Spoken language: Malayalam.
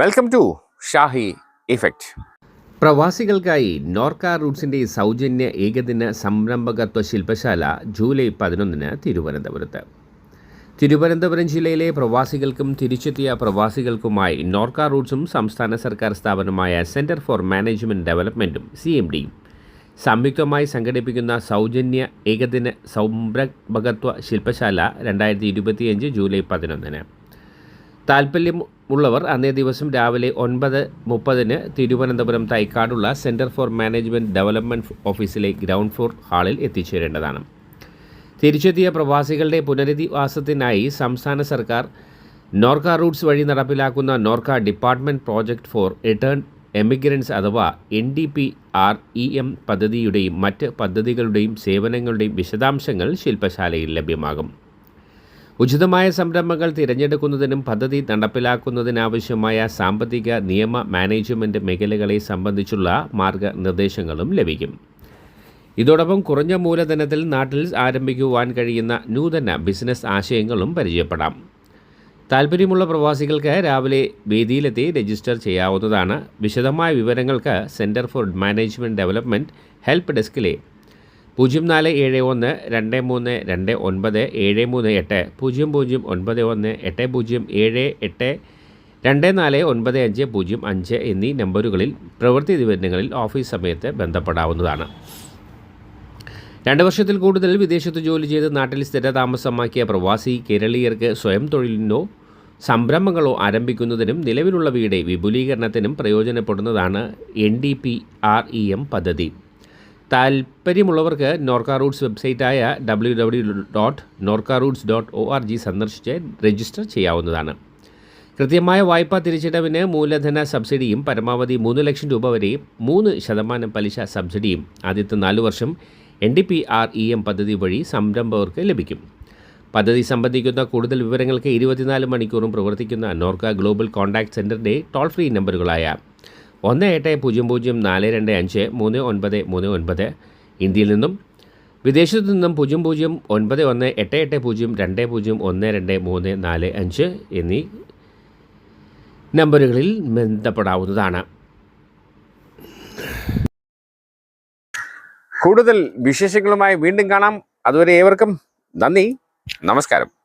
വെൽക്കം ടു ഷാഹി ഇഫക്റ്റ് പ്രവാസികൾക്കായി നോർക്ക റൂട്ട്സിന്റെ സൗജന്യ ഏകദിന സംരംഭകത്വ ശില്പശാല ജൂലൈ പതിനൊന്നിന് തിരുവനന്തപുരത്ത്. തിരുവനന്തപുരം ജില്ലയിലെ പ്രവാസികൾക്കും തിരിച്ചെത്തിയ പ്രവാസികൾക്കുമായി നോർക്ക റൂട്ട്സും സംസ്ഥാന സർക്കാർ സ്ഥാപനമായ സെന്റർ ഫോർ മാനേജ്മെന്റ് ഡെവലപ്മെന്റും സി എം ഡിയും സംയുക്തമായി സംഘടിപ്പിക്കുന്ന സൗജന്യ ഏകദിന സംരംഭകത്വ ശില്പശാല രണ്ടായിരത്തി ഇരുപത്തിയഞ്ച് ജൂലൈ പതിനൊന്നിന്. താൽപ്പര്യമുള്ളവർ അന്നേ ദിവസം രാവിലെ ഒൻപത് മുപ്പതിന് തിരുവനന്തപുരം തൈക്കാടുള്ള സെന്റർ ഫോർ മാനേജ്മെന്റ് ഡെവലപ്മെന്റ് ഓഫീസിലെ ഗ്രൗണ്ട് ഫ്ലോർ ഹാളിൽ എത്തിച്ചേരേണ്ടതാണ്. തിരിച്ചെത്തിയ പ്രവാസികളുടെ പുനരധിവാസത്തിനായി സംസ്ഥാന സർക്കാർ നോർക്ക റൂട്ട്സ് വഴി നടപ്പിലാക്കുന്ന Norka department project for return emigrants അഥവാ N D P R E M പദ്ധതിയുടെയും മറ്റ് പദ്ധതികളുടെയും സേവനങ്ങളുടെയും വിശദാംശങ്ങൾ ശില്പശാലയിൽ ലഭ്യമാകും. ഉചിതമായ സംരംഭങ്ങൾ തിരഞ്ഞെടുക്കുന്നതിനും പദ്ധതി നടപ്പിലാക്കുന്നതിനാവശ്യമായ സാമ്പത്തിക നിയമ മാനേജ്മെന്റ് മേഖലകളെ സംബന്ധിച്ചുള്ള മാർഗനിർദ്ദേശങ്ങളും ലഭിക്കും. ഇതോടൊപ്പം കുറഞ്ഞ മൂലധനത്തിൽ നാട്ടിൽ ആരംഭിക്കുവാൻ കഴിയുന്ന നൂതന ബിസിനസ് ആശയങ്ങളും പരിചയപ്പെടാം. താൽപ്പര്യമുള്ള പ്രവാസികൾക്ക് രാവിലെ വേദിയിലെത്തി രജിസ്റ്റർ ചെയ്യാവുന്നതാണ്. വിശദമായ വിവരങ്ങൾക്ക് centre for management development help ഡെസ്കിലെ പൂജ്യം നാല് ഏഴ് ഒന്ന് രണ്ട് മൂന്ന് രണ്ട് ഒൻപത് ഏഴ് മൂന്ന് എട്ട്. പൂജ്യം പൂജ്യം ഒൻപത് ഒന്ന് എട്ട് പൂജ്യം ഏഴ് എട്ട് രണ്ട് നാല് ഒൻപത് അഞ്ച് പൂജ്യം അഞ്ച് എന്നീ നമ്പറുകളിൽ പ്രവൃത്തി ദിവസങ്ങളിൽ ഓഫീസ് സമയത്ത് ബന്ധപ്പെടാവുന്നതാണ്. രണ്ട് വർഷത്തിൽ കൂടുതൽ വിദേശത്ത് ജോലി ചെയ്ത് നാട്ടിൽ സ്ഥിരതാമസമാക്കിയ പ്രവാസി കേരളീയർക്ക് സ്വയം തൊഴിലിനോ സംരംഭങ്ങളോ ആരംഭിക്കുന്നതിനും നിലവിലുള്ളവയുടെ വിപുലീകരണത്തിനും പ്രയോജനപ്പെടുന്നതാണ് N D P R E M പദ്ധതി. താൽപ്പര്യമുള്ളവർക്ക് Norka Roots വെബ്സൈറ്റായ W W dot Norka Roots dot O R G സന്ദർശിച്ച് രജിസ്റ്റർ ചെയ്യാവുന്നതാണ്. കൃത്യമായ വായ്പാ തിരിച്ചടവിന് മൂലധന സബ്സിഡിയും പരമാവധി മൂന്ന് ലക്ഷം രൂപ വരെ മൂന്ന് ശതമാനം പലിശ സബ്സിഡിയും ആദ്യത്തെ നാല് വർഷം N D P R E M പദ്ധതി വഴി സംരംഭകർക്ക് ലഭിക്കും. പദ്ധതി സംബന്ധിക്കുന്ന കൂടുതൽ വിവരങ്ങൾക്ക് ഇരുപത്തിനാല് മണിക്കൂറും പ്രവർത്തിക്കുന്ന നോർക്ക ഗ്ലോബൽ കോൺടാക്ട് സെന്ററിന്റെ ടോൾ ഫ്രീ നമ്പറുകളായ ഒന്ന് എട്ട് പൂജ്യം പൂജ്യം നാല് രണ്ട് അഞ്ച് മൂന്ന് ഒൻപത് മൂന്ന് ഒൻപത് ഇന്ത്യയിൽ നിന്നും വിദേശത്തു നിന്നും പൂജ്യം പൂജ്യം ഒൻപത് ഒന്ന് എട്ട് എട്ട് പൂജ്യം രണ്ട് പൂജ്യം ഒന്ന് രണ്ട് മൂന്ന് നാല് അഞ്ച് എന്നീ നമ്പറുകളിൽ ബന്ധപ്പെടാവുന്നതാണ്. കൂടുതൽ വിശേഷങ്ങളുമായി വീണ്ടും കാണാം. അതുവരെ ഏവർക്കും നന്ദി. നമസ്കാരം.